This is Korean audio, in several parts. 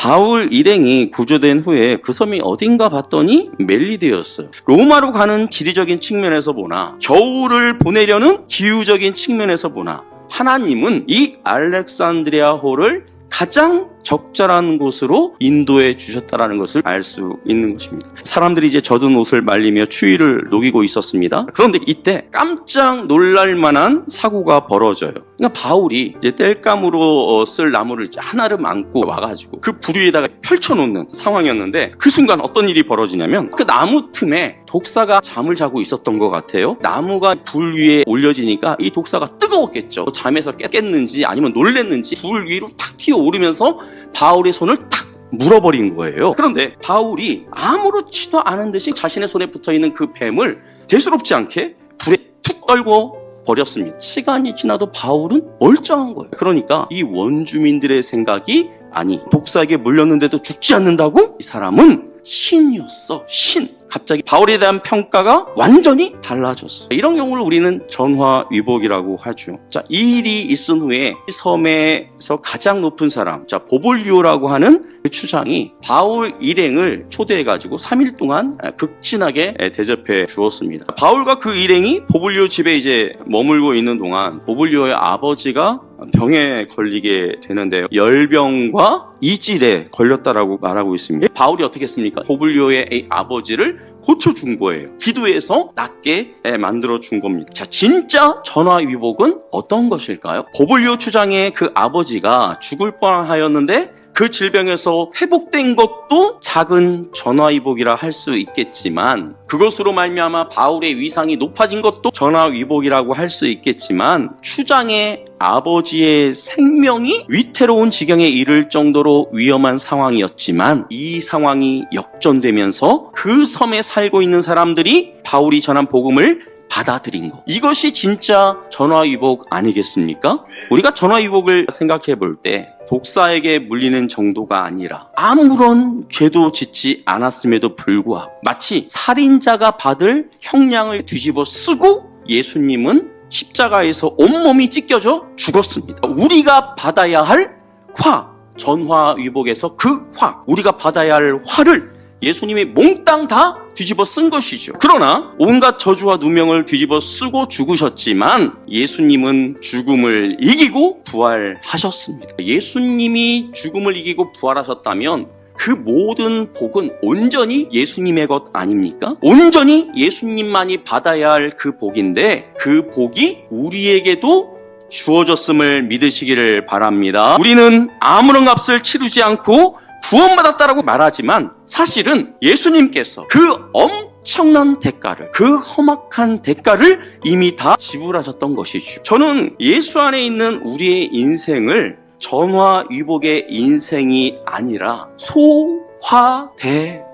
바울 일행이 구조된 후에 그 섬이 어딘가 봤더니 멜리드였어요. 로마로 가는 지리적인 측면에서 보나 겨울을 보내려는 기후적인 측면에서 보나 하나님은 이 알렉산드리아 호를 가장 적절한 곳으로 인도해 주셨다라는 것을 알 수 있는 것입니다. 사람들이 이제 젖은 옷을 말리며 추위를 녹이고 있었습니다. 그런데 이때 깜짝 놀랄 만한 사고가 벌어져요. 그러니까 바울이 이제 땔감으로 어, 쓸 나무를 하나를 안고 와가지고 그불 위에다가 펼쳐놓는 상황이었는데 그 순간 어떤 일이 벌어지냐면 그 나무 틈에 독사가 잠을 자고 있었던 것 같아요. 나무가 불 위에 올려지니까 이 독사가 뜨거웠겠죠. 잠에서 깼는지 아니면 놀랬는지 불 위로 탁 튀어 오르면서 바울의 손을 탁 물어버린 거예요. 그런데 바울이 아무렇지도 않은 듯이 자신의 손에 붙어 있는 그 뱀을 대수롭지 않게 불에 툭 떨고 버렸습니다. 시간이 지나도 바울은 멀쩡한 거예요. 그러니까 이 원주민들의 생각이 아니 독사에게 물렸는데도 죽지 않는다고? 이 사람은 신이었어. 신. 갑자기 바울에 대한 평가가 완전히 달라졌어. 이런 경우를 우리는 전화위복이라고 하죠. 자, 이 일이 있은 후에 이 섬에서 가장 높은 사람, 자, 보볼리오라고 하는 그 추장이 바울 일행을 초대해가지고 3일 동안 극진하게 대접해 주었습니다. 바울과 그 일행이 보볼리오 집에 이제 머물고 있는 동안 보볼리오의 아버지가 병에 걸리게 되는데요. 열병과 이질에 걸렸다라고 말하고 있습니다. 바울이 어떻게 했습니까? 보블리오의 이 아버지를 고쳐준 거예요. 기도해서 낫게 만들어 준 겁니다. 자, 진짜 전화위복은 어떤 것일까요? 보블리오 추장의 그 아버지가 죽을 뻔하였는데 그 질병에서 회복된 것도 작은 전화위복이라 할 수 있겠지만 그것으로 말미암아 바울의 위상이 높아진 것도 전화위복이라고 할 수 있겠지만 추장의 아버지의 생명이 위태로운 지경에 이를 정도로 위험한 상황이었지만 이 상황이 역전되면서 그 섬에 살고 있는 사람들이 바울이 전한 복음을 받아들인 것. 이것이 진짜 전화위복 아니겠습니까? 우리가 전화위복을 생각해 볼 때 독사에게 물리는 정도가 아니라 아무런 죄도 짓지 않았음에도 불구하고 마치 살인자가 받을 형량을 뒤집어 쓰고 예수님은 십자가에서 온몸이 찢겨져 죽었습니다. 우리가 받아야 할 화, 전화위복에서 그 화, 우리가 받아야 할 화를 예수님이 몽땅 다 뒤집어 쓴 것이죠. 그러나 온갖 저주와 누명을 뒤집어 쓰고 죽으셨지만 예수님은 죽음을 이기고 부활하셨습니다. 예수님이 죽음을 이기고 부활하셨다면 그 모든 복은 온전히 예수님의 것 아닙니까? 온전히 예수님만이 받아야 할 그 복인데 그 복이 우리에게도 주어졌음을 믿으시기를 바랍니다. 우리는 아무런 값을 치르지 않고 구원받았다라고 말하지만 사실은 예수님께서 그 엄청난 대가를, 그 험악한 대가를 이미 다 지불하셨던 것이죠. 저는 예수 안에 있는 우리의 인생을 전화위복의 인생이 아니라 소화대복.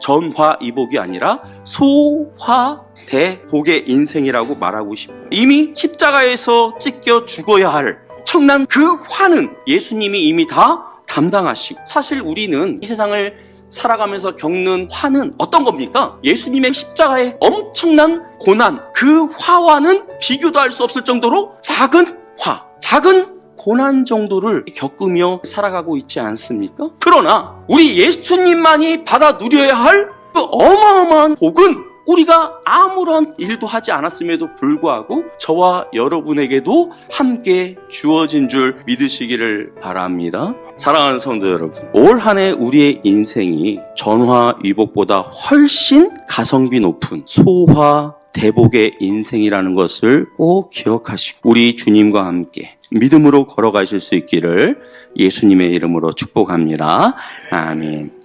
전화위복이 아니라 소화대복의 인생이라고 말하고 싶어요. 이미 십자가에서 찢겨 죽어야 할 청난 그 화는 예수님이 이미 다 담당하시고 사실 우리는 이 세상을 살아가면서 겪는 화는 어떤 겁니까? 예수님의 십자가의 엄청난 고난 그 화와는 비교도 할 수 없을 정도로 작은 화 작은 고난 정도를 겪으며 살아가고 있지 않습니까? 그러나 우리 예수님만이 받아 누려야 할 그 어마어마한 복은 우리가 아무런 일도 하지 않았음에도 불구하고 저와 여러분에게도 함께 주어진 줄 믿으시기를 바랍니다. 사랑하는 성도 여러분, 올 한 해 우리의 인생이 전화 위복보다 훨씬 가성비 높은 소화 대복의 인생이라는 것을 꼭 기억하시고 우리 주님과 함께 믿음으로 걸어가실 수 있기를 예수님의 이름으로 축복합니다. 아멘.